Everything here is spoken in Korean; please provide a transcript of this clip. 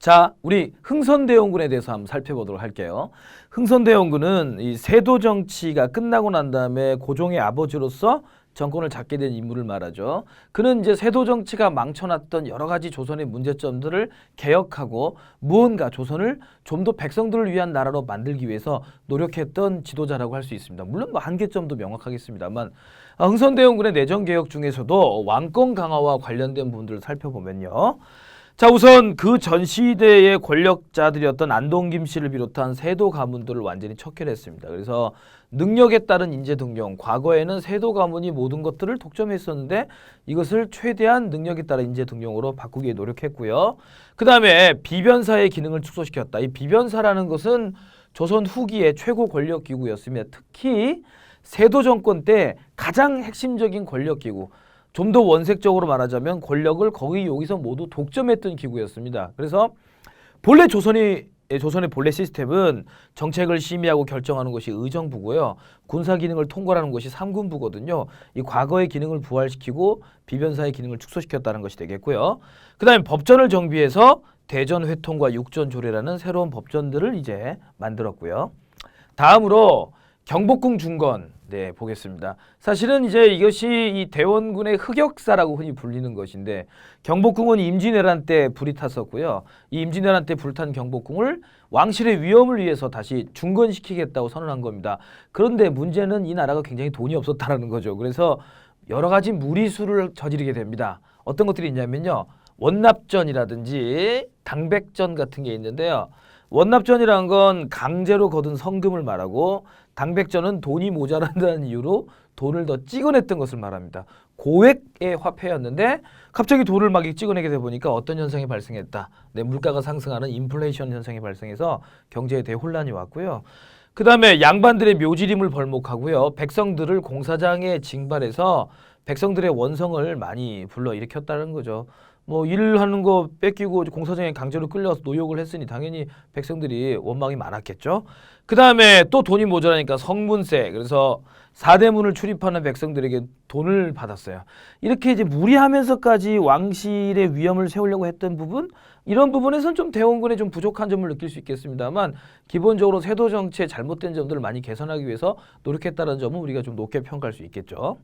자, 우리 흥선대원군에 대해서 한번 살펴보도록 할게요. 흥선대원군은 이 세도 정치가 끝나고 난 다음에 고종의 아버지로서 정권을 잡게 된 인물을 말하죠. 그는 이제 세도 정치가 망쳐놨던 여러 가지 조선의 문제점들을 개혁하고 무언가 조선을 좀 더 백성들을 위한 나라로 만들기 위해서 노력했던 지도자라고 할 수 있습니다. 물론 뭐 한계점도 명확하겠습니다만 아, 흥선대원군의 내정 개혁 중에서도 왕권 강화와 관련된 부분들을 살펴보면요. 자 우선 그 전 시대의 권력자들이었던 안동 김 씨를 비롯한 세도 가문들을 완전히 척결했습니다. 그래서 능력에 따른 인재 등용. 과거에는 세도 가문이 모든 것들을 독점했었는데 이것을 최대한 능력에 따른 인재 등용으로 바꾸기에 노력했고요. 그 다음에 비변사의 기능을 축소시켰다. 이 비변사라는 것은 조선 후기의 최고 권력 기구였으며 특히 세도 정권 때 가장 핵심적인 권력 기구. 좀 더 원색적으로 말하자면 권력을 거의 여기서 모두 독점했던 기구였습니다. 그래서 본래 조선이 예, 조선의 본래 시스템은 정책을 심의하고 결정하는 것이 의정부고요. 군사 기능을 통과하는 것이 삼군부거든요. 이 과거의 기능을 부활시키고 비변사의 기능을 축소시켰다는 것이 되겠고요. 그다음에 법전을 정비해서 대전 회통과 육전 조례라는 새로운 법전들을 이제 만들었고요. 다음으로 경복궁 중건 네 보겠습니다. 사실은 이제 이것이 이 대원군의 흑역사라고 흔히 불리는 것인데 경복궁은 임진왜란 때 불이 탔었고요. 이 임진왜란 때 불탄 경복궁을 왕실의 위험을 위해서 다시 중건시키겠다고 선언한 겁니다. 그런데 문제는 이 나라가 굉장히 돈이 없었다라는 거죠. 그래서 여러 가지 무리수를 저지르게 됩니다. 어떤 것들이 있냐면요. 원납전이라든지 당백전 같은 게 있는데요. 원납전이란 건 강제로 거둔 성금을 말하고 당백전은 돈이 모자란다는 이유로 돈을 더 찍어냈던 것을 말합니다. 고액의 화폐였는데 갑자기 돈을 막 찍어내게 되 보니까 어떤 현상이 발생했다. 내 물가가 상승하는 인플레이션 현상이 발생해서 경제에 대혼란이 왔고요. 그 다음에 양반들의 묘지림을 벌목하고요. 백성들을 공사장에 징발해서 백성들의 원성을 많이 불러 일으켰다는 거죠. 뭐 일하는 거 뺏기고 공사장에 강제로 끌려서 노역을 했으니 당연히 백성들이 원망이 많았겠죠. 그 다음에 또 돈이 모자라니까 성문세 그래서 사대문을 출입하는 백성들에게 돈을 받았어요. 이렇게 이제 무리하면서까지 왕실의 위험을 세우려고 했던 부분 이런 부분에서는 좀 대원군의 좀 부족한 점을 느낄 수 있겠습니다만 기본적으로 세도 정치의 잘못된 점들을 많이 개선하기 위해서 노력했다는 점은 우리가 좀 높게 평가할 수 있겠죠.